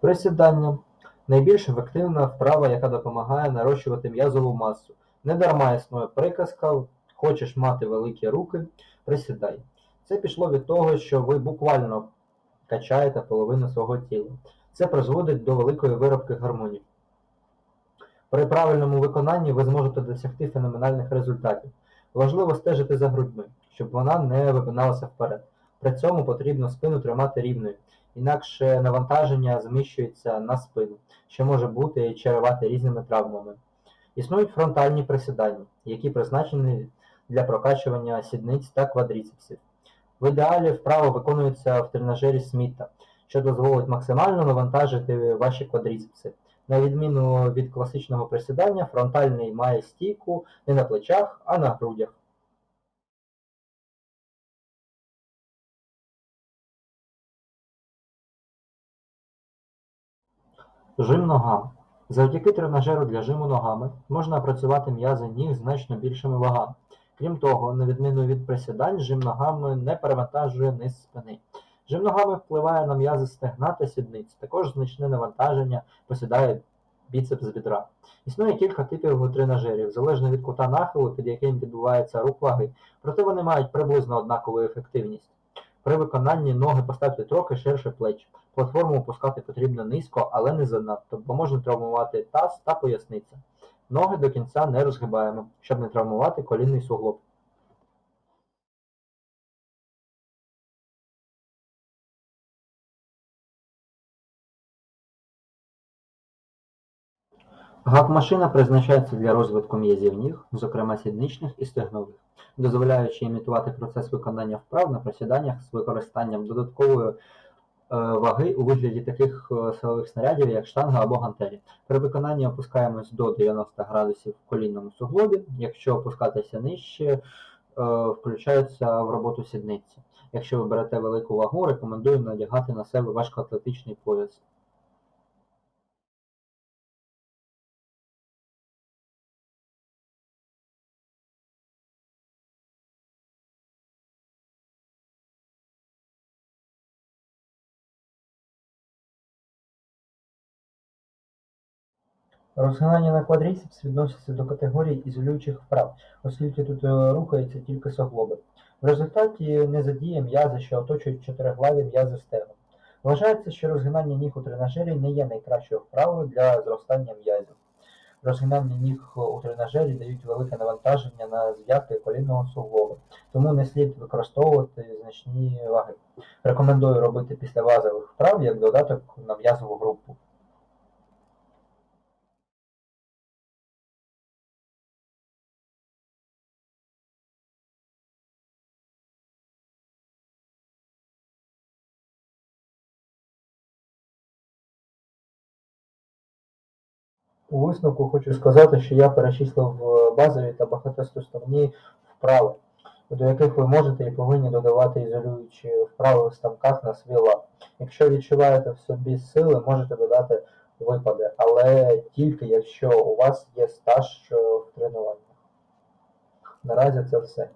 Присідання найбільш ефективна вправа, яка допомагає нарощувати м'язову масу. Недарма існує приказка хочеш мати великі руки, присідай. Це пішло від того, що ви буквально качаєте половину свого тіла. Це призводить до великої виробки гормонів. При правильному виконанні ви зможете досягти феноменальних результатів. Важливо стежити за грудьми, щоб вона не випиналася вперед. При цьому потрібно спину тримати рівною, інакше навантаження зміщується на спину, що може бути чарувати різними травмами. Існують фронтальні присідання, які призначені для прокачування сідниць та квадріцепсів. В ідеалі вправо виконується в тренажері Сміта, що дозволить максимально навантажити ваші квадріцепси. На відміну від класичного присідання, фронтальний має стійку не на плечах, а на грудях. Жим ногами. Завдяки тренажеру для жиму ногами можна опрацювати м'язи ніг значно більшими вагами. Крім того, на відміну від присідань, жим ногами не перевантажує низ спини. Жим ногами впливає на м'язи стегна та сідниць. Також значне навантаження посідає біцепс бідра. Існує кілька типів тренажерів, залежно від кута нахилу, під яким відбувається рух ваги, проте вони мають приблизно однакову ефективність. При виконанні ноги поставте трохи ширше плеч. Платформу опускати потрібно низько, але не занадто, бо можна травмувати таз та поясниця. Ноги до кінця не розгибаємо, щоб не травмувати колінний суглоб. Гак-машина призначається для розвитку м'язів ніг, зокрема сідничних і стегнових, дозволяючи імітувати процес виконання вправ на присіданнях з використанням додаткової е, ваги у вигляді таких е, силових снарядів, як штанга або гантелі. При виконанні опускаємось до 90 градусів в колінному суглобі. Якщо опускатися нижче, е, включаються в роботу сідниці. Якщо ви берете велику вагу, рекомендую надягати на себе важкоатлетичний пояс. Розгинання на квадріцепс відноситься до категорії ізолюючих вправ, оскільки тут е, рухаються тільки суглоби. В результаті не задіє м'язи, що оточують чотириглаві м'язи стегна. Вважається, що розгинання ніг у тренажері не є найкращою вправою для зростання м'язів. Розгинання ніг у тренажері дають велике навантаження на зв'язки колінного суглоба, тому не слід використовувати значні ваги. Рекомендую робити після базових вправ як додаток на м'язову групу. У висновку хочу сказати, що я перечислив е, базові та багатоступні вправи, до яких ви можете і повинні додавати ізолюючі вправи в станках на свій лад. Якщо відчуваєте в собі сили, можете додати випади, але тільки якщо у вас є стаж в тренуваннях. Наразі це все.